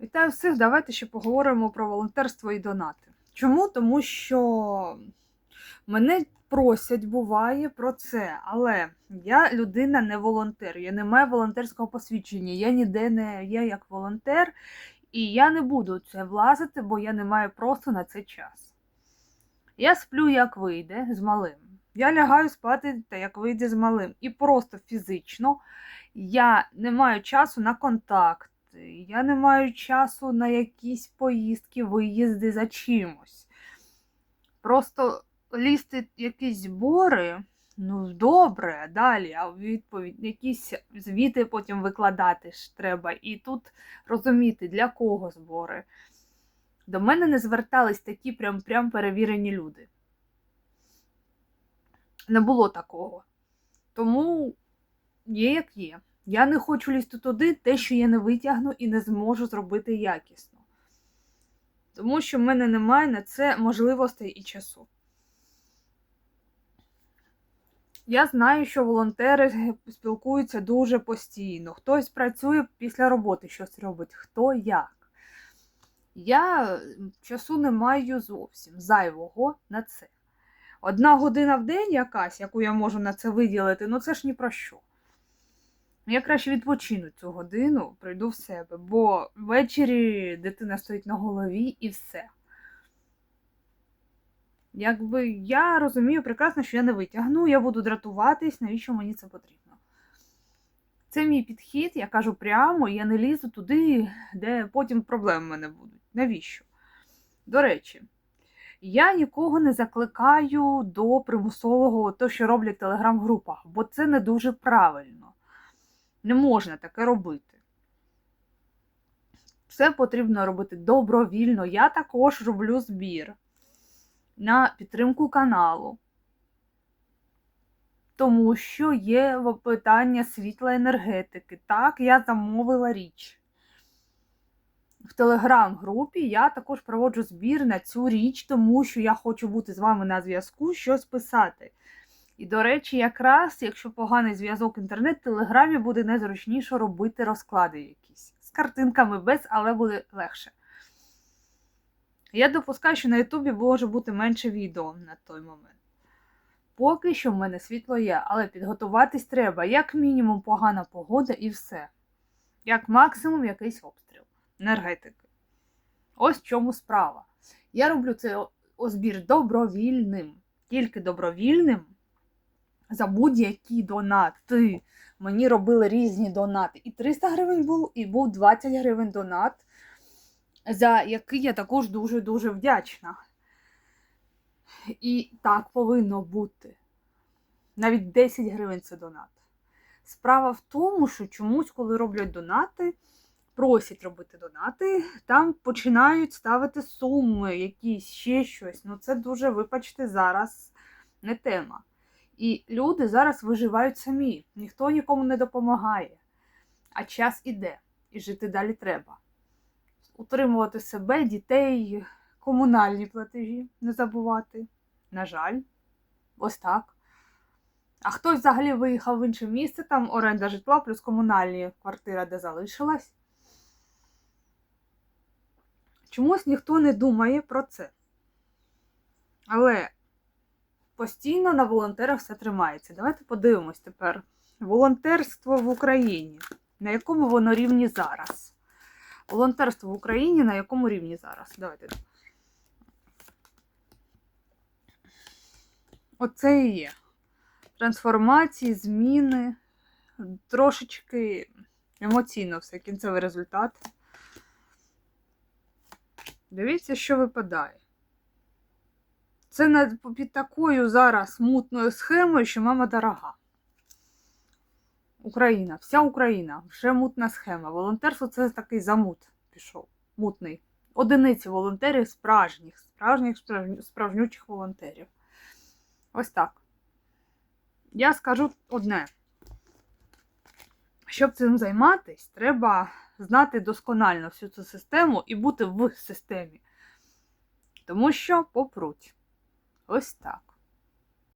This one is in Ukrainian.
Вітаю всіх! Давайте ще поговоримо про волонтерство і донати. Чому? Тому що мене просять, буває про це, але я людина не волонтер, я не маю волонтерського посвідчення, я ніде не є як волонтер, і я не буду це влазити, бо я не маю просто на це час. Я сплю, як вийде, з малим. Я лягаю спати, та як вийде з малим. І просто фізично я не маю часу на контакт. Я не маю часу на якісь поїздки, виїзди за чимось. Просто лізти якісь збори, ну добре, далі, а відповідь, якісь звіти потім викладати ж треба. І тут розуміти, для кого збори. До мене не звертались такі прям, прям перевірені люди. Не було такого. Тому є як є. Я не хочу лізти туди, те, що я не витягну і не зможу зробити якісно. Тому що в мене немає на це можливостей і часу. Я знаю, що волонтери спілкуються дуже постійно. Хтось працює після роботи, щось робить, хто як. Я часу не маю зовсім зайвого на це. Одна година в день якась, яку я можу на це виділити, ну це ж ні про що. Я краще відпочину цю годину, прийду в себе, бо ввечері дитина стоїть на голові і все. Якби я розумію прекрасно, що я не витягну, я буду дратуватись, навіщо мені це потрібно. Це мій підхід, я кажу прямо, я не лізу туди, де потім проблеми в мене будуть. Навіщо? До речі, я нікого не закликаю до примусового, то, що роблять телеграм-групах, бо це не дуже правильно. Не можна таке робити. Все потрібно робити добровільно. Я також роблю збір на підтримку каналу. Тому що є питання світла енергетики. Так, я замовила річ. В телеграм-групі я також проводжу збір на цю річ, тому що я хочу бути з вами на зв'язку, щось писати. І, до речі, якраз, якщо поганий зв'язок в телеграмі буде незручніше робити розклади якісь. З картинками без, але буде легше. Я допускаю, що на Ютубі може бути менше відео на той момент. Поки що в мене світло є, але підготуватись треба, як мінімум, погана погода і все. Як максимум, якийсь обстріл енергетики. Ось в чому справа. Я роблю цей збір добровільним, тільки добровільним за будь-які донати. Мені робили різні донати. І 300 гривень був, і був 20 гривень донат, за який я також дуже-дуже вдячна. І так повинно бути. Навіть 10 гривень це донат. Справа в тому, що чомусь, коли роблять донати, просять робити донати, там починають ставити суми, якісь ще щось. Ну це дуже, вибачте, зараз не тема. І люди зараз виживають самі, ніхто нікому не допомагає. А час іде, і жити далі треба. Утримувати себе, дітей, комунальні платежі, не забувати. На жаль, ось так. А хтось взагалі виїхав в інше місце, там оренда житла, плюс комунальні квартира, де залишилась. Чомусь ніхто не думає про це. Але постійно на волонтерах все тримається. Давайте подивимось тепер. Волонтерство в Україні. На якому воно рівні зараз? Волонтерство в Україні на якому рівні зараз? Давайте. Оце і є. Трансформації, зміни, трошечки емоційно все, кінцевий результат. Дивіться, що випадає. Це над, під такою зараз мутною схемою, що мама дорога. Україна, вся Україна, вже мутна схема. Волонтерство це такий замут пішов. Мутний. Одиниці волонтерів справжніх, справжніх, справжнючих волонтерів. Ось так. Я скажу одне. Щоб цим займатися, треба знати досконально всю цю систему і бути в системі. Тому що попруть. Ось так.